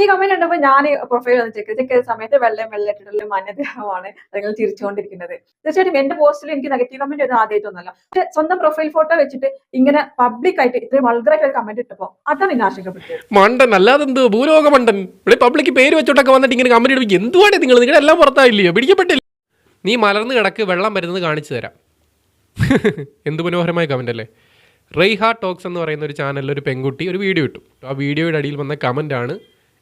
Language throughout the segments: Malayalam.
ഈ കമന്റ് ഉണ്ടപ്പോ ഞാൻ പ്രൊഫൈൽ ഒന്ന് ചെക്ക് ചെക്ക് സമയത്ത് വെള്ളം വെള്ളത്തിലുള്ള മഞ്ഞദേഹമാണ് നിങ്ങൾ ചിരിച്ചുകൊണ്ടിരിക്കുന്നത് തീർച്ചയായിട്ടും എന്റെ പോസ്റ്റിൽ എനിക്ക് നെഗറ്റീവ് കമന്റ് ഒന്നും ആദ്യമായിട്ടൊന്നല്ല പക്ഷെ സ്വന്തം പ്രൊഫൈൽ ഫോട്ടോ വെച്ചിട്ട് ഇങ്ങനെ പബ്ലിക് ആയിട്ട് ഇത്രയും വളരെയായിട്ട് കമന്റ് ഇട്ടപ്പോ അതാണ് ഇനി ആശങ്കപ്പെട്ടത് മണ്ടൻ അല്ലാതെ എന്ത്? ഭൂലോക മണ്ടൻ. ഇവിടെ പബ്ലിക് പേര് വെച്ചോട്ടൊക്കെ വന്നിട്ട് ഇങ്ങനെ കമന്റ് ഇടുമ്പോൾ എന്തുവാണ് നിങ്ങൾ നിങ്ങളുടെ എല്ലാം പുറത്തായില്ലയോ? പിടിക്കപ്പെട്ടില്ല. നീ മലർന്ന് കിടക്ക് വെള്ളം വരുന്നത് കാണിച്ചു തരാം. എന്ത് മനോഹരമായ കമന്റ് അല്ലേ? റെയ്ഹാ ടോക്സ് എന്ന് പറയുന്ന ഒരു ചാനലിൽ ഒരു പെൺകുട്ടി ഒരു വീഡിയോ ഇട്ടു. ആ വീഡിയോയുടെ അടിയിൽ വന്ന കമന്റ് ആണ്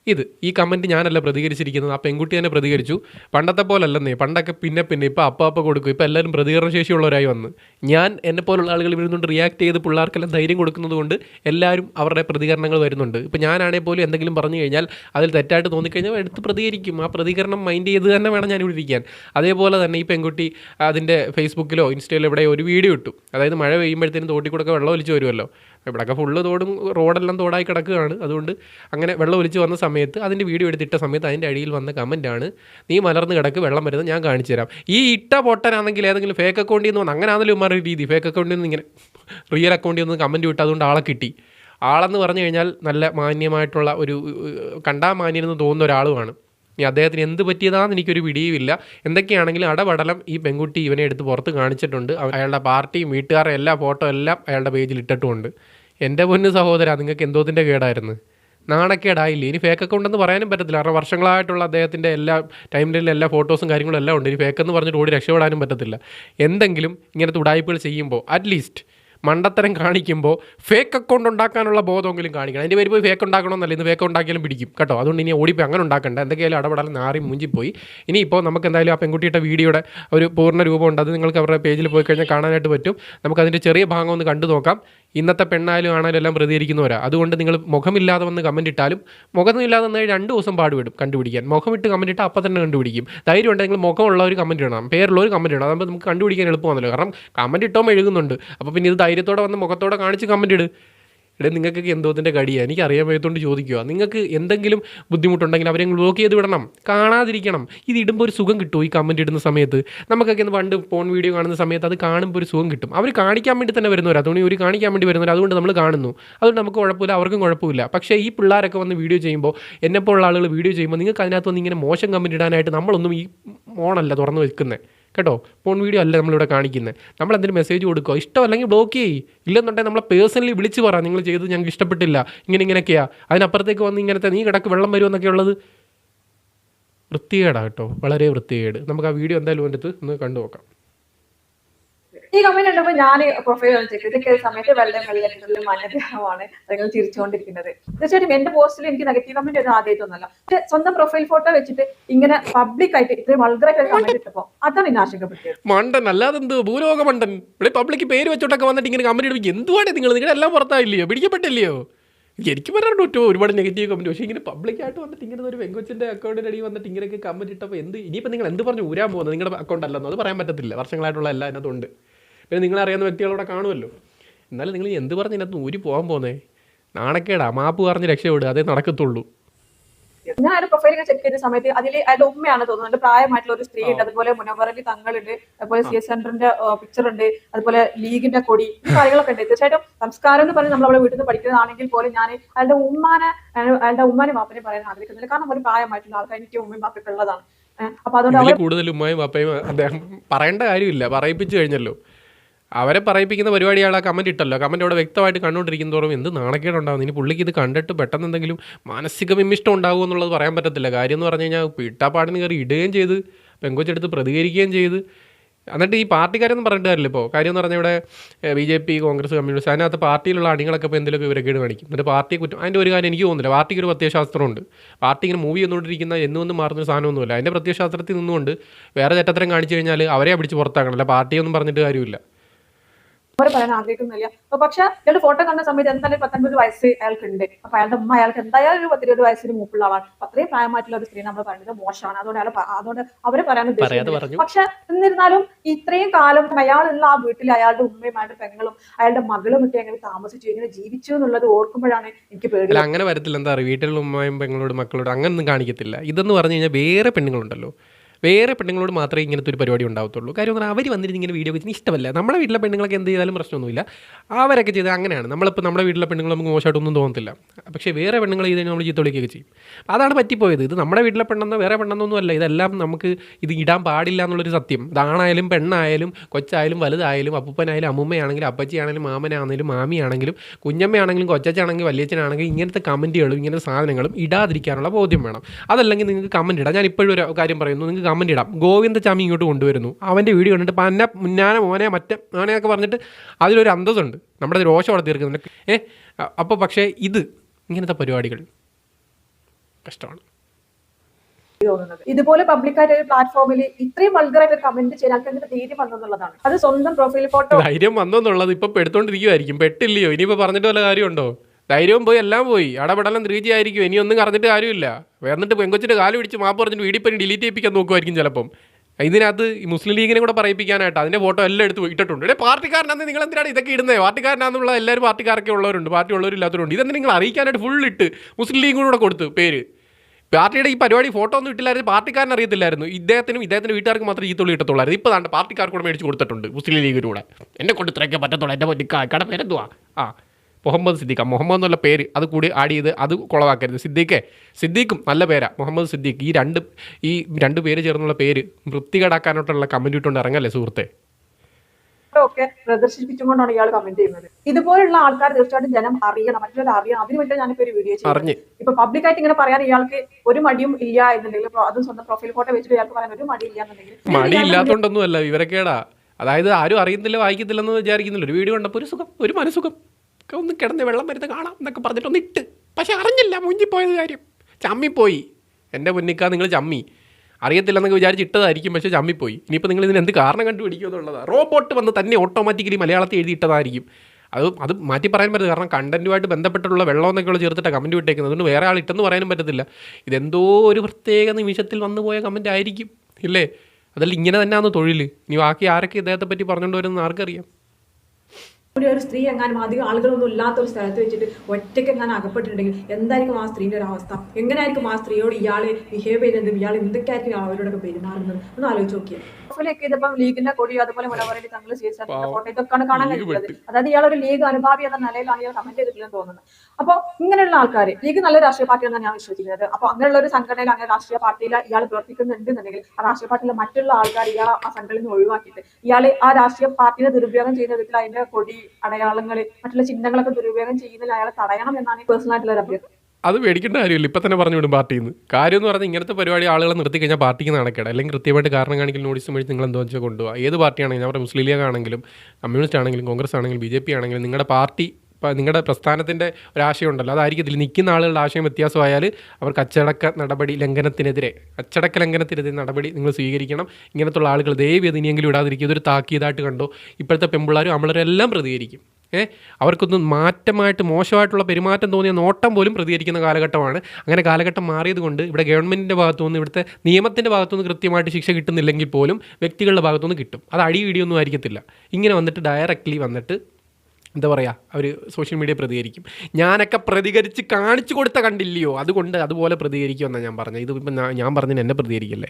ഇത് ഈ കമന്റ് ഞാനല്ല പ്രതികരിച്ചിരിക്കുന്നത്. ആ പെൺകുട്ടി തന്നെ പ്രതികരിച്ചു. പണ്ടത്തെ പോലല്ലെന്നേ. പണ്ടൊക്കെ പിന്നെ പിന്നെ ഇപ്പോൾ അപ്പ അപ്പ കൊടുക്കും. ഇപ്പോൾ എല്ലാവരും പ്രതികരണ ശേഷിയുള്ളവരായി വന്ന്. ഞാൻ എന്നെ പോലുള്ള ആളുകൾ വരുന്നുണ്ട് റിയാക്ട് ചെയ്ത് പിള്ളേർക്കെല്ലാം ധൈര്യം കൊടുക്കുന്നത് കൊണ്ട് എല്ലാവരും അവരുടെ പ്രതികരണങ്ങൾ വരുന്നുണ്ട്. ഇപ്പോൾ ഞാനാണെങ്കിൽ പോലും എന്തെങ്കിലും പറഞ്ഞു കഴിഞ്ഞാൽ അതിൽ തെറ്റായിട്ട് തോന്നിക്കഴിഞ്ഞാൽ എടുത്ത് പ്രതികരിക്കും. ആ പ്രതികരണം മൈൻഡ് ചെയ്ത് തന്നെ വേണം ഞാൻ ഇവിടെ ഇരിക്കാൻ. അതേപോലെ തന്നെ ഈ പെൺകുട്ടി അതിന്റെ ഫേസ്ബുക്കിലോ ഇൻസ്റ്റയിലോ ഇവിടെ ഒരു വീഡിയോ ഇട്ടു. അതായത് മഴ പെയ്യുമ്പോഴത്തേനും തോട്ടിൽ വെള്ളം ഒലിച്ച് വരുമല്ലോ. ഇവിടെയൊക്കെ ഫുള്ള് തോടും റോഡെല്ലാം തോടായി കിടക്കുകയാണ്. അതുകൊണ്ട് അങ്ങനെ വെള്ളം ഒലിച്ച് വന്ന സമയത്ത് അതിന്റെ വീഡിയോ എടുത്തിട്ട സമയത്ത് അതിന്റെ അടിയിൽ വന്ന കമന്റാണ് നീ മലർന്ന് കിടക്ക് വെള്ളം വരുന്നത് ഞാൻ കാണിച്ചു തരാം. ഈ ഇട്ട പൊട്ടനാണെങ്കിൽ ഏതെങ്കിലും ഫേക്ക് അക്കൗണ്ടിൽ നിന്ന് വന്ന് അങ്ങനെ ആണെങ്കിലും മാറി രീതി. ഫേക്ക് അക്കൗണ്ടിൽ നിന്ന് ഇങ്ങനെ റിയൽ അക്കൗണ്ടിൽ നിന്ന് കമന്റ് വിട്ട് അതുകൊണ്ട് ആളെ കിട്ടി. ആളെന്ന് പറഞ്ഞു കഴിഞ്ഞാൽ നല്ല മാന്യമായിട്ടുള്ള ഒരു കണ്ടാ മാന്യനെന്ന് തോന്നുന്ന ഒരാളുമാണ്. ഇനി അദ്ദേഹത്തിന് എന്ത് പറ്റിയതാണെന്ന് എനിക്കൊരു പിടിയുമില്ല. എന്തൊക്കെയാണെങ്കിലും അടപടലം ഈ പെൺകുട്ടി ഇവനെ എടുത്ത് പുറത്ത് കാണിച്ചിട്ടുണ്ട്. അയാളുടെ പാർട്ടിയും വീട്ടുകാരുടെ എല്ലാ ഫോട്ടോ എല്ലാം അയാളുടെ പേജിൽ ഇട്ടിട്ടുമുണ്ട്. എന്റെ പൊന്ന് സഹോദര നിങ്ങൾക്ക് എന്തോത്തിന്റെ കേടായിരുന്നു? നാണക്കേടായില്ല ഇനി ഫേക്ക് അക്കൗണ്ട് എന്ന് പറയാനും പറ്റത്തില്ല. കാരണം വർഷങ്ങളായിട്ടുള്ള അദ്ദേഹത്തിന്റെ എല്ലാ ടൈമിലെ എല്ലാ ഫോട്ടോസും കാര്യങ്ങളും എല്ലാം ഉണ്ട്. ഇനി ഫേക്ക് എന്ന് പറഞ്ഞിട്ട് ഓടി രക്ഷപ്പെടാനും പറ്റത്തില്ല. എന്തെങ്കിലും ഇങ്ങനത്തെ ഉടായ്പകൾ ചെയ്യുമ്പോൾ അറ്റ്ലീസ്റ്റ് മണ്ടത്തരം കാണിക്കുമ്പോൾ ഫേക്ക് അക്കൗണ്ട് ഉണ്ടാക്കാനുള്ള ബോധമെങ്കിലും കാണിക്കണം. അതിന്റെ പേര് പോയി ഫേക്ക് ഉണ്ടാക്കണമെന്നല്ല. ഇന്ന് ഫേക്ക് ഉണ്ടാക്കിയാലും പിടിക്കും. കേട്ടോ അതുകൊണ്ട് ഇനി ഓടിപ്പോയി അങ്ങനെ ഉണ്ടാക്കണ്ട. എന്തൊക്കെയാലും അടപടാലും നാറി മുഞ്ചിപ്പോയി. ഇനിയിപ്പോൾ നമുക്ക് എന്തായാലും ആ പെൺകുട്ടിയുടെ വീഡിയോയുടെ ഒരു പൂർണ രൂപമുണ്ട്. അത് നിങ്ങൾക്ക് അവരുടെ പേജിൽ പോയി കഴിഞ്ഞാൽ കാണാനായിട്ട് പറ്റും. നമുക്കതിന്റെ ചെറിയ ഭാഗം ഒന്ന് കണ്ടു നോക്കാം. ഇന്നത്തെ പെണ്ണായാലും ആണായാലും എല്ലാം പ്രതികരിക്കുന്നവരാ. അതുകൊണ്ട് നിങ്ങൾ മുഖമില്ലാതെ വന്ന് കമന്റ് ഇട്ടാലും മുഖമില്ലാതെ വന്നാൽ രണ്ട് ദിവസം പാടുപെടും കണ്ടുപിടിക്കാൻ. മുഖമിട്ട് കമന്റ് ഇട്ടാൽ അപ്പം തന്നെ കണ്ടുപിടിക്കും. ധൈര്യം ഉണ്ടെങ്കിൽ മുഖമുള്ള ഒരു കമന്റ് ഇടണം. പേരുള്ള ഒരു കമന്റ് ഇടണം. അതാകുമ്പോൾ നമുക്ക് കണ്ടുപിടിക്കാൻ എളുപ്പമാണല്ലോ. കാരണം കമന്റ് ഇട്ടോ എഴുതുന്നുണ്ട്. അപ്പോൾ പിന്നെ ഇത് ധൈര്യത്തോടെ വന്ന് മുഖത്തോടെ കാണിച്ച് കമന്റ് ഇട്. ഇവിടെ നിങ്ങൾക്കൊക്കെ എന്തോത്തിന്റെ കടിയാണ് എനിക്ക് അറിയാൻ വയ്യത്തോണ്ട് ചോദിക്കുക നിങ്ങൾക്ക് എന്തെങ്കിലും ബുദ്ധിമുട്ടുണ്ടെങ്കിൽ അവരെ ബ്ലോക്ക് ചെയ്ത് വിടണം. കാണാതിരിക്കണം. ഇത് ഇടുമ്പോൾ ഒരു സുഖം കിട്ടും ഈ കമന്റ് ഇടുന്ന സമയത്ത്? നമുക്കൊക്കെ പണ്ട് ഫോൺ വീഡിയോ കാണുന്ന സമയത്ത് അത് കാണുമ്പോൾ ഒരു സുഖം കിട്ടും. അവർ കാണിക്കാൻ വേണ്ടി തന്നെ വരുന്നവർ അതുകൊണ്ട് ഒരു കാണിക്കാൻ വേണ്ടി വരുന്നവർ അതുകൊണ്ട് നമ്മൾ കാണുന്നു. അതുകൊണ്ട് നമുക്ക് കുഴപ്പമില്ല. അവർക്കും കുഴപ്പമില്ല. പക്ഷേ ഈ പിള്ളേരൊക്കെ വന്ന് വീഡിയോ ചെയ്യുമ്പോൾ എന്നെപ്പോലുള്ള ആളുകൾ വീഡിയോ ചെയ്യുമ്പോൾ നിങ്ങൾക്ക് അതിനകത്ത് വന്ന് ഇങ്ങനെ മോശം കമന്റ് ഇടാനായിട്ട് നമ്മളൊന്നും ഈ മോണല്ല തുറന്ന് വെക്കുന്നത് കേട്ടോ? ഫോൺ വീഡിയോ അല്ല നമ്മളിവിടെ കാണിക്കുന്നത് നമ്മൾ എന്തെങ്കിലും മെസ്സേജ് കൊടുക്കുക? ഇഷ്ടമല്ലെങ്കിൽ ബ്ലോക്ക് ചെയ്യ്. ഇല്ലെന്നുണ്ടെങ്കിൽ നമ്മളെ പേഴ്സണലി വിളിച്ച് പറ. നിങ്ങൾ ചെയ്തത് ഞങ്ങൾക്ക് ഇഷ്ടപ്പെട്ടില്ല. ഇങ്ങനെ ഇങ്ങനെയൊക്കെയാ. അതിനപ്പുറത്തേക്ക് വന്ന് ഇങ്ങനത്തെ നീ കിടക്ക് വെള്ളം വരുമെന്നൊക്കെ ഉള്ളത്? വൃത്തികേടാ കേട്ടോ. വളരെ വൃത്തികേട്. നമുക്ക് ആ വീഡിയോ എന്തായാലും എന്റെ അടുത്ത് ഒന്ന് കണ്ടു നോക്കാം ഈ കമന്റ് ഉണ്ടപ്പോ ഞാൻ പ്രൊഫൈൽ ചെക്ക് ഇതൊക്കെ സമയത്ത് വെള്ളം വെള്ളത്തിലുള്ള മാന്യദേഹമാണ് നിങ്ങൾ ചിരിച്ചുകൊണ്ടിരിക്കുന്നത് തീർച്ചയായിട്ടും എന്റെ പോസ്റ്റിൽ എനിക്ക് നെഗറ്റീവ് കമന്റ് ഒന്നും ആദ്യമായിട്ടൊന്നല്ല പക്ഷെ സ്വന്തം പ്രൊഫൈൽ ഫോട്ടോ വെച്ചിട്ട് ഇങ്ങനെ പബ്ലിക് ആയിട്ട് ഇത്രയും വൾഗറായിട്ട് കമന്റ് ഇട്ടപ്പോ അതാണ് എന്നെ ആശങ്കപ്പെട്ടത് മണ്ടൻ അല്ലാതെ എന്ത്? ഭൂലോക മണ്ടൻ. ഇവിടെ പബ്ലിക് പേര് വെച്ചോട്ടൊക്കെ വന്നിട്ട് ഇങ്ങനെ കമന്റ് ഇടുമ്പോൾ എന്തുവാണ് നിങ്ങൾ നിങ്ങളുടെ എല്ലാം പുറത്തായില്ലയോ? പിടിക്കപ്പെട്ടില്ലയോ? എനിക്ക് പറയാനുണ്ട് ഒറ്റ ഒരുപാട് നെഗറ്റീവ് കമന്റ് പക്ഷേ ഇങ്ങനെ പബ്ലിക്കായിട്ട് വന്നിട്ട് ഇങ്ങനെ ഒരു വെങ്കൊച്ചിന്റെ അക്കൗണ്ടിന്റെ അടിയിൽ വന്നിട്ട് ഇങ്ങനെയൊക്കെ കമന്റ് ഇട്ടപ്പോൾ എന്ത്? ഇനിയിപ്പോൾ നിങ്ങൾ എന്ത് പറഞ്ഞു? ഊരാൻ പോകുന്നത് നിങ്ങളുടെ അക്കൗണ്ട് അല്ലെന്നോ? അത് പറയാൻ പറ്റത്തില്ല. വർഷങ്ങളായിട്ടുള്ള എല്ലാ അതിനകത്തുണ്ട് പിന്നെ നിങ്ങളറിയാവുന്ന വ്യക്തികളവിടെ വ്യക്തികളോടെ കാണുമല്ലോ. എന്നാലും നിങ്ങൾ എന്ത് പറഞ്ഞ് ഇതിനകത്ത് ഊരി പോകാൻ പോകുന്നേ നാണക്കേടാ മാപ്പ് പറഞ്ഞ് രക്ഷപ്പെടുക അതേ നടക്കത്തുള്ളൂ. ഞാൻ ഒരു പ്രൊഫൈൽ ചെക്ക് ചെയ്ത സമയത്ത് അതിൽ അതിന്റെ ഉമ്മയാണ് തോന്നുന്നത് പ്രായമായിട്ടുള്ള ഒരു സ്ത്രീ ഉണ്ട്. അതുപോലെ മുനവറലി തങ്ങളുണ്ട്. അതുപോലെ സി എസ് സെന്ററിന്റെ പിക്ചർ ഉണ്ട്. അതുപോലെ ലീഗിന്റെ കൊടി കാര്യങ്ങളൊക്കെ ഉണ്ട്. തീർച്ചയായിട്ടും സംസ്കാരം എന്ന് പറഞ്ഞ് നമ്മൾ അവിടെ വീട്ടിൽ നിന്ന് പഠിക്കുന്നതാണെങ്കിൽ പോലും ഞാൻ അയാളുടെ ഉമ്മാനെ അയാളുടെ ഉമ്മാനെ വാപ്പനെ പറയാൻ ആഗ്രഹിക്കുന്നില്ല. കാരണം ഒരു പ്രായമായിട്ടുള്ള ആൾക്കാർ എനിക്ക് ഉമ്മയും ഏഹ് അപ്പൊ അതുകൊണ്ട് കൂടുതൽ ഉമ്മയും അദ്ദേഹം പറയേണ്ട കാര്യമില്ല. പറയിപ്പിച്ചു കഴിഞ്ഞല്ലോ. അവരെ പറയിപ്പിക്കുന്ന പരിപാടിയാണ് ആ കമന്റ് ഇട്ടല്ലോ. കമന്റ് അവിടെ വ്യക്തമായിട്ട് കണ്ടുകൊണ്ടിരിക്കുന്ന തോറും എന്ത് നാണക്കേടുണ്ടാവും ഇനി പുള്ളിക്ക് ഇത് കണ്ടിട്ട് പെട്ടെന്ന് എന്തെങ്കിലും മാനസിക വിമിഷ്ടം ഉണ്ടാകുമോ എന്നുള്ളത് പറയാൻ പറ്റത്തില്ല. കാര്യം എന്ന് പറഞ്ഞു കഴിഞ്ഞാൽ ഇട്ടാപ്പാടിന് കയറി ഇടുകയും ചെയ്ത് പെങ്കൊച്ചെടുത്ത് പ്രതികരിക്കുകയും ചെയ്ത്. എന്നിട്ട് ഈ പാർട്ടിക്കാരൊന്നും പറഞ്ഞിട്ട് കാര്യമില്ല ഇപ്പോൾ. കാര്യം എന്ന് പറഞ്ഞാൽ ഇവിടെ B J P Congress communist അതിനകത്ത് പാർട്ടിയിലുള്ള അണികളൊക്കെ ഇപ്പോൾ ഇവരെ കേട് കാണിക്കും. എന്നിട്ട് പാർട്ടി കുറ്റം അതിന്റെ ഒരു കാര്യം എനിക്ക് തോന്നുന്നില്ല. പാർട്ടിക്ക് ഒരു പ്രത്യയശാസ്ത്രമുണ്ട്. പാർട്ടി ഇങ്ങനെ മൂവി വന്നുകൊണ്ടിരിക്കുന്ന എന്നും മാറുന്ന സാധനമൊന്നുമില്ല. അതിന്റെ പ്രത്യയശാസ്ത്രത്തിൽ നിന്നുകൊണ്ട് വേറെ ചട്ടത്തരം കാണിച്ചു കഴിഞ്ഞാൽ അവരെ പിടിച്ച് പുറത്താക്കണം. അല്ല പാർട്ടിയൊന്നും പറഞ്ഞിട്ട് കാര്യമില്ല. അവർ പറയാൻ ആഗ്രഹിക്കുന്നില്ല. പക്ഷെ ഇയാളുടെ ഫോട്ടോ കണ്ട സമയത്ത് എന്തായാലും പത്തൊൻപത് വയസ്സ് അയാൾക്ക് ഉണ്ട് അപ്പൊ അയാളുടെ ഉമ്മ അയാൾക്ക് എന്തായാലും ഒരു പത്തിരുപത് വയസ്സിന് മൂപ്പുള്ള ആളാണ്. അത്രയും പ്രായമായിട്ടുള്ള ഒരു സ്ത്രീ നമ്മൾ പറയുന്നത് മോശമാണ്. അതുകൊണ്ട് അയാൾ അതുകൊണ്ട് അവരെ പറയാൻ ഉദ്ദേശിക്കുന്നത് പക്ഷെ എന്നിരുന്നാലും ഇത്രയും കാലം അയാളുള്ള ആ വീട്ടിൽ അയാളുടെ ഉമ്മയും അയാളുടെ പെങ്ങളും അയാളുടെ മകളും ഒക്കെ എങ്ങനെ താമസിച്ചു എങ്ങനെ ജീവിച്ചു എന്നുള്ളത് ഓർക്കുമ്പോഴാണ് എനിക്ക് പേടി അങ്ങനെ വരത്തില്ല. എന്താ പറയുക വീട്ടിലുള്ള ഉമ്മയും പെങ്ങളോട് മക്കളോട് അങ്ങനൊന്നും കാണിക്കത്തില്ല. ഇതെന്ന് പറഞ്ഞു കഴിഞ്ഞാൽ വേറെ പെണ്ണുങ്ങളുണ്ടല്ലോ. വേറെ പെണ്ണുങ്ങളോട് മാത്രമേ ഇങ്ങനത്തെ ഒരു പരിപാടി ഉണ്ടാവത്തുള്ളൂ. കാര്യം പറഞ്ഞാൽ അവർ വന്നിരുന്ന് ഇങ്ങനെ വീഡിയോ വെച്ചിട്ട് ഇഷ്ടമല്ല. നമ്മുടെ വീട്ടിലെ പെണ്ണുങ്ങളൊക്കെ എന്ത് ചെയ്താലും പ്രശ്നമൊന്നുമില്ല. അവരൊക്കെ ചെയ്ത് അങ്ങനെയാണ്. നമ്മളിപ്പോൾ നമ്മുടെ വീട്ടിലെ പെണ്ണുങ്ങൾ നമുക്ക് മോശമായിട്ടൊന്നും തോന്നത്തില്ല. പക്ഷേ വേറെ പെണ്ണുങ്ങൾ ചെയ്ത് കഴിഞ്ഞാൽ നമ്മൾ ചീത്ത വിളിക്കുകയൊക്കെ ചെയ്യും. അതാണ് പറ്റിപ്പോയത്. ഇത് നമ്മുടെ വീട്ടിലെ പെണ്ണെന്നോ വേറെ പെണ്ണെന്നൊന്നും അല്ല. ഇതെല്ലാം നമുക്ക് ഇത് ഇടാൻ പാടില്ല എന്നുള്ളൊരു സത്യം. ഇതാണായാലും പെണ്ണായാലും കൊച്ചായാലും വലുതായാലും അപ്പൂപ്പനായാലും അമ്മൂമ്മയാണെങ്കിലും അപ്പച്ചിയാണെങ്കിലും മാമനാണെങ്കിലും മാമിയാണെങ്കിലും കുഞ്ഞമ്മയാണെങ്കിലും കൊച്ചച്ചാണെങ്കിലും വലിയച്ഛനാണെങ്കിലും ഇങ്ങനത്തെ കമന്റുകളും ഇങ്ങനത്തെ സാധനങ്ങളും ഇടാതിരിക്കാനുള്ള ബോധ്യം വേണം. അതല്ലെങ്കിൽ നിങ്ങൾക്ക് കമന്റ് ഇടാം. ഞാൻ ഇപ്പോഴും ഒരു കാര്യം പറയുന്നു. നിങ്ങൾക്ക് കമന്റ് ഇടാം. ഗോവിന്ദചാമി ഇങ്ങോട്ട് കൊണ്ടുവരുന്നു. അവന്റെ വീഡിയോ കണ്ടിട്ട് പന്ന മുന്നാന മോനെ മറ്റേ മോനെയൊക്കെ പറഞ്ഞിട്ട് അതിലൊരു അന്തസ്സുണ്ട്. നമ്മുടെ രോഷം അവിടെ തീർക്കുന്നുണ്ട്. ഏ അപ്പോൾ പക്ഷേ ഇത് ഇങ്ങനത്തെ പരിപാടികൾ കഷ്ടമാണ്. ഇതുപോലെ പബ്ലിക്കായിട്ട് ഒരു പ്ലാറ്റ്ഫോമിൽ ഇത്രയും വൾഗറായിട്ട് കമന്റ് ചെയ്യാൻ ധൈര്യം വന്നെന്നുള്ളതാണ് അത് സ്വന്തം പ്രൊഫൈൽ ഫോട്ടോ ധൈര്യം വന്നെന്നുള്ളത് ഇപ്പൊ പെടുത്തോണ്ടിരിക്കുമായിരിക്കും പെട്ടില്ലയോ? ഇനിയിപ്പോ പറഞ്ഞിട്ട് വല്ല കാര്യമുണ്ടോ? ധൈര്യവും പോയി എല്ലാം പോയി. അടപെടലം ത്രീ ജി ആയിരിക്കും ഇനി ഒന്നും അറിഞ്ഞിട്ട് കാര്യമില്ല. എന്നിട്ട് പെങ്കൊച്ചിന്റെ കാൽ പിടിച്ച് മാപ്പ് പറഞ്ഞിട്ട് പറഞ്ഞ് ഡിലീറ്റ് ചെയ്യിപ്പിക്കാൻ നോക്കുമായിരിക്കും ചിലപ്പം. ഇതിനകത്ത് ഈ മുസ്ലിം ലീഗിനെ കൂടെ പറയിപ്പിക്കാനായിട്ട് അതിന്റെ ഫോട്ടോ എല്ലാം എടുത്ത് ഇട്ടിട്ടുണ്ട്. ഇവിടെ പാർട്ടിക്കാരനാണ് നിങ്ങൾ എന്തിനാണ് ഇതൊക്കെ ഇടുന്നത് പാർട്ടിക്കാരനാണെന്നുള്ള എല്ലാവരും പാർട്ടിക്കാരൊക്കെ ഉള്ളവരുണ്ട്. പാർട്ടി ഉള്ളവരില്ലാത്തവരുണ്ട്. ഇതെന്ന് നിങ്ങൾ അറിയിക്കാനായിട്ട് ഫുൾ ഇട്ട് മുസ്ലിം ലീഗും കൂടെ കൊടുത്ത് പേര്? പാർട്ടിയുടെ ഈ പരിപാടി ഫോട്ടോ ഒന്നും ഇട്ടില്ലായിരുന്നു. പാർട്ടിക്കാരൻ അറിയത്തില്ലായിരുന്നു. ഇദ്ദേഹത്തിനും ഇദ്ദേഹത്തിന്റെ വീട്ടുകാർക്ക് മാത്രമേ ഈ തുള്ളി ഇട്ടത്തുള്ളായിരുന്നു ഇപ്പോൾ താണ്ട് പാർട്ടിക്കാർക്ക് കൂടെ മേടിച്ച് കൊടുത്തിട്ടുണ്ട് മുസ്ലിം ലീഗിലൂടെ എന്നെ കൊണ്ട് ഇത്രയൊക്കെ പറ്റത്തുള്ളൂ. എന്റെ പറ്റി കട പേരെന്തുവാ ആ. മുഹമ്മദ് സിദ്ദീഖ്. മുഹമ്മദ് എന്നുള്ള പേര് അത് കൂടി ആഡ് ചെയ്ത് അത് കുളവാക്കരുത്. സിദ്ദീഖെ സിദ്ദീഖും നല്ല പേരാ മുഹമ്മദ് സിദ്ദീഖ്. ഈ രണ്ട് ഈ രണ്ട് പേര് ചേർന്നുള്ള പേര് വൃത്തികേടാക്കാനായിട്ടുള്ള കമന്റ് ഇട്ടുകൊണ്ട് ഇറങ്ങല്ലേ സുഹൃത്തെ? ഒക്കെ പ്രദർശിപ്പിച്ചുകൊണ്ടാണ് ഇയാൾ കമന്റ് ചെയ്യുന്നത്. ഇതുപോലുള്ള ആൾക്കാർ തീർച്ചയായിട്ടും ജനം അറിയണം. മറ്റുള്ളവർ അറിയണം. അതിന് വേണ്ടി ഞാനിപ്പോ ഒരു വീഡിയോ അറിഞ്ഞ്. ഇപ്പൊ പബ്ലിക്കായിട്ട് ഇങ്ങനെ പറയാൻ ഇയാൾക്ക് ഒരു മടിയും ഇല്ല എന്നുണ്ടെങ്കിൽ അതും സ്വന്തം പ്രൊഫൈൽ ഫോട്ടോ വെച്ചിട്ട് ഇയാൾക്ക് പറയാൻ ഒരു മടി ഇല്ല എന്നുണ്ടെങ്കിൽ മടി ഇല്ലാത്തതുകൊണ്ടൊന്നും അല്ല വിവരക്കേടാ അതായത് ആരും അറിയുന്നില്ല വായിക്കത്തില്ലെന്ന് വിചാരിക്കുന്നില്ല. ഒരു വീഡിയോ കണ്ടപ്പോൾ ഒരു സുഖം ഒരു മനസുഖം ഒന്ന് കിടന്ന് വെള്ളം വരുന്ന കാണാം എന്നൊക്കെ പറഞ്ഞിട്ട് ഒന്ന് ഇട്ട്. പക്ഷെ അറിഞ്ഞില്ല മുങ്ങിപ്പോയത് കാര്യം. ചമ്മിപ്പോയി എന്റെ മുന്നിക്കാ നിങ്ങൾ ചമ്മി. അറിയത്തില്ലെന്നൊക്കെ വിചാരിച്ച് ഇട്ടതായിരിക്കും പക്ഷേ ചമ്മിപ്പോയി ഇനിയിപ്പോൾ നിങ്ങൾ ഇതിന് എന്ത് കാരണം കണ്ടുപിടിക്കും എന്നുള്ളതാണ് റോബോട്ട് വന്ന് തന്നെ ഓട്ടോമാറ്റിക്കലി മലയാളത്തിൽ എഴുതിയിട്ടതായിരിക്കും അത് അത് മാറ്റി പറയാൻ പറ്റില്ല കാരണം കണ്ടന്റുമായിട്ട് ബന്ധപ്പെട്ടുള്ള വെള്ളം എന്നൊക്കെയുള്ള ചേർത്തിട്ട് കമന്റ് വിട്ടേക്കുന്നത് അതുകൊണ്ട് വേറെ ആൾ ഇട്ടെന്ന് പറയാനും പറ്റത്തില്ല. ഇതെന്തോ ഒരു പ്രത്യേക നിമിഷത്തിൽ വന്നു പോയ കമന്റ് ആയിരിക്കും ഇല്ലേ? അതല്ല ഇങ്ങനെ തന്നെയാണ് തൊഴിൽ ഇനി ബാക്കി ആരൊക്കെ ഇദ്ദേഹത്തെ പറ്റി പറഞ്ഞുകൊണ്ട് വരുന്നത് ആർക്കറിയാം? ഒരു ഒരു സ്ത്രീ എങ്ങാനും അധികം ആളുകളൊന്നും ഇല്ലാത്ത ഒരു സ്ഥലത്ത് വെച്ചിട്ട് ഒറ്റയ്ക്ക് എങ്ങാനും അകപ്പെട്ടിട്ടുണ്ടെങ്കിൽ എന്തായിരിക്കും ആ സ്ത്രീയുടെ ഒരു അവസ്ഥ? എങ്ങനെയായിരിക്കും ആ സ്ത്രീയോട് ഇയാൾ ബിഹേവ് ചെയ്യുന്നത് ഇയാൾ എന്തൊക്കെയായിരിക്കും അവരോടൊക്കെ പെരുമാറുന്നത്? ഒന്ന് ആലോചിച്ച് നോക്കിയാൽ ഇതിപ്പം ലീഗിന്റെ കൊടിയോ അതുപോലെ മുലവറയിൽ തങ്ങൾ സീസൺ ഇതൊക്കെയാണ് കാണാൻ കഴിയുന്നത് അതായത് ഇയാൾ ഒരു ലീഗ് അനുഭാവി എന്ന നിലയിലാണ് ഇയാൾ കമന്റ് ചെയ്തിട്ടില്ലെന്ന് തോന്നുന്നത് അപ്പോൾ ഇങ്ങനെയുള്ള ആൾക്കാർ ലീഗ് നല്ല രാഷ്ട്രീയ പാർട്ടിയാണെന്ന് ഞാൻ വിശ്വസിക്കുന്നത്. അപ്പോൾ അങ്ങനെയുള്ള ഒരു സംഘടനയിൽ അങ്ങനെ രാഷ്ട്രീയ പാർട്ടിയിൽ ഇയാൾ പ്രവർത്തിക്കുന്നുണ്ടെന്നുണ്ടെങ്കിൽ ആ രാഷ്ട്രീയ പാർട്ടിയിലെ മറ്റുള്ള ആൾക്കാർ ഇയാൾ ആ സംഘടനയിൽ നിന്ന് ഒഴിവാക്കിയിട്ട് ഇയാൾ ആ രാഷ്ട്രീയ പാർട്ടിയെ ദുരുപയോഗം ചെയ്യുന്ന വിധത്തിൽ അതിന്റെ കൊടി അടയാളങ്ങൾ മറ്റുള്ള ചിഹ്നങ്ങളൊക്കെ ദുരുപയോഗം ചെയ്യുന്നതിൽ അയാളെ തടയണം എന്നാണ് പേഴ്സണൽ ആയിട്ടുള്ള ഒരു അഭ്യർത്ഥന. അത് പേടിക്കേണ്ട കാര്യമില്ല. ഇപ്പം തന്നെ പറഞ്ഞു വിടും പാർട്ടിയിൽ നിന്ന് കാര്യം എന്ന് പറഞ്ഞാൽ ഇങ്ങനത്തെ പരിപാടി ആളുകളെ നിർത്തി കഴിഞ്ഞാൽ പാർട്ടിക്ക് നടക്കട്ടെ അല്ലെങ്കിൽ കൃത്യമായിട്ട് കാരണം കാണിക്കൽ നോട്ടീസ് വഴി നിങ്ങൾ എന്തോ വെച്ചാൽ കൊണ്ടുപോകുക ഏത് പാർട്ടിയാണെങ്കിലും നമ്മുടെ മുസ്ലിം ലീഗ് ആണെങ്കിലും കമ്മ്യൂണിസ്റ്റ് ആണെങ്കിലും കോൺഗ്രസ് ആണെങ്കിലും ബി ജെ പി ആണെങ്കിലും നിങ്ങളുടെ പാർട്ടി നിങ്ങളുടെ പ്രസ്ഥാനത്തിന്റെ ഒരു ഉണ്ടല്ലോ അതായിരിക്കത്തില്ല നിൽക്കുന്ന ആളുകളുടെ ആശയം വ്യത്യാസമായാൽ അവർക്ക് അച്ചടക്ക നടപടി ലംഘനത്തിനെതിരെ അച്ചടക്ക ലംഘനത്തിനെതിരെ നടപടി നിങ്ങൾ സ്വീകരിക്കണം. ഇങ്ങനത്തുള്ള ആളുകൾ ദൈവം ഇതിനെങ്കിലും ഇനിയെങ്കിലും ഇടാതിരിക്കും ഇതൊരു താക്കീതായിട്ട് കണ്ടോ? ഇപ്പോഴത്തെ പെമ്പിള്ളാരും അമ്മളരെല്ലാം പ്രതികരിക്കും. ഏ? അവർക്കൊന്നും മാറ്റമായിട്ട് മോശമായിട്ടുള്ള പെരുമാറ്റം തോന്നിയ നോട്ടം പോലും പ്രതികരിക്കുന്ന കാലഘട്ടമാണ്. അങ്ങനെ കാലഘട്ടം മാറിയത് കൊണ്ട് ഇവിടെ ഗവൺമെന്റിന്റെ ഭാഗത്തുനിന്ന് ഇവിടുത്തെ നിയമത്തിന്റെ ഭാഗത്തുനിന്ന് കൃത്യമായിട്ട് ശിക്ഷ കിട്ടുന്നില്ലെങ്കിൽ പോലും വ്യക്തികളുടെ ഭാഗത്തുനിന്ന് കിട്ടും. അത് അടി വീഡിയൊന്നും ആയിരിക്കത്തില്ല. ഇങ്ങനെ വന്നിട്ട് ഡയറക്റ്റ്ലി വന്നിട്ട് എന്താ പറയുക അവർ സോഷ്യൽ മീഡിയ പ്രതികരിക്കും. ഞാനൊക്കെ പ്രതികരിച്ച് കാണിച്ചു കൊടുത്ത കണ്ടില്ലയോ? അതുകൊണ്ട് അതുപോലെ പ്രതികരിക്കുമെന്നാണ് ഞാൻ പറഞ്ഞത്. ഇത് ഇപ്പം ഞാൻ- പറഞ്ഞതിന് എന്നെ പ്രതികരിക്കല്ലേ?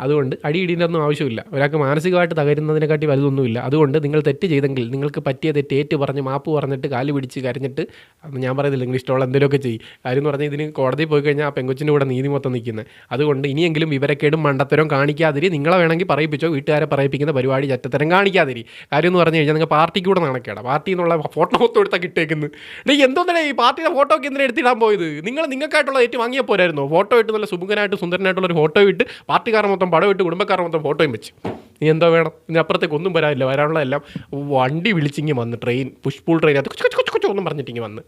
അതുകൊണ്ട് അടിയിടീന്റെ ഒന്നും ആവശ്യമില്ല. ഒരാൾക്ക് മാനസികമായിട്ട് തകരുന്നതിനെക്കാട്ടി വലുതൊന്നുമില്ല. അതുകൊണ്ട് നിങ്ങൾ തെറ്റ് ചെയ്തെങ്കിൽ നിങ്ങൾക്ക് പറ്റിയ തെറ്റ് ഏറ്റു പറഞ്ഞ് മാപ്പ് പറഞ്ഞിട്ട് കാൽ പിടിച്ച് കരഞ്ഞിട്ട് ഞാൻ പറയുന്നില്ല നിങ്ങൾ ഇഷ്ടമുള്ള എന്തെങ്കിലുമൊക്കെ ചെയ്യും. കാര്യം എന്ന് പറഞ്ഞാൽ ഇതിന് കോടതി പോയി കഴിഞ്ഞാൽ ആ പെങ്കൊച്ചിന്റെ കൂടെ നീതി മൊത്തം നിൽക്കുന്നത് അതുകൊണ്ട് ഇനിയെങ്കിലും വിവരക്കേടും മണ്ടത്തരവും കാണിക്കാതിരി നിങ്ങളെ വേണമെങ്കിൽ പറയിപ്പിച്ചോ വീട്ടുകാരെ പറയിപ്പിക്കുന്ന പരിപാടി ചറ്റത്തരം കാണിക്കാതിരി. കാര്യം എന്ന് പറഞ്ഞു കഴിഞ്ഞാൽ നിങ്ങൾ പാർട്ടിക്ക് കൂടെ നടക്കേടാ. പാർട്ടി എന്നുള്ള ഫോട്ടോ മൊത്തം എടുത്താൽ കിട്ടേക്കുന്നത് നീ എന്തോന്നേ ഈ പാർട്ടിയുടെ ഫോട്ടോ ഒക്കെ എന്തിനാണ് എടുത്തിടാൻ പോയത്? നിങ്ങൾ നിങ്ങൾക്കായിട്ടുള്ള ഏറ്റവും വാങ്ങിയ പോരായിരുന്നു? ഫോട്ടോ ഇട്ട് നല്ല സുമുഖനായിട്ട് സുന്ദരനായിട്ടുള്ള ഒരു ഫോട്ടോ ഇട്ട് പാർട്ടിക്കാർ മൊത്തം പടം ഇട്ട് കുടുംബക്കാർ മൊത്തം ഫോട്ടോയും വെച്ച്. നീ എന്തോ വേണം? ഇനി അപ്പുറത്തേക്ക് ഒന്നും വരാനില്ല. വരാനുള്ള എല്ലാം വണ്ടി വിളിച്ചിങ്ങി വന്ന് ട്രെയിൻ പുഷ്പൂൾ ട്രെയിൻ അത് കൊച്ചു കൊച്ചു ഒന്നും പറഞ്ഞിട്ടിങ്ങി വന്ന്.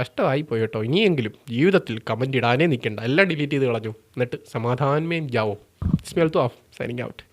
കഷ്ടമായി പോയി കേട്ടോ. ഇനിയെങ്കിലും ജീവിതത്തിൽ കമന്റ് ഇടാനേ നിൽക്കണ്ട. എല്ലാം ഡിലീറ്റ് ചെയ്ത് കളഞ്ഞു. എന്നിട്ട് സമാധാനമേം Joao smell to of signing out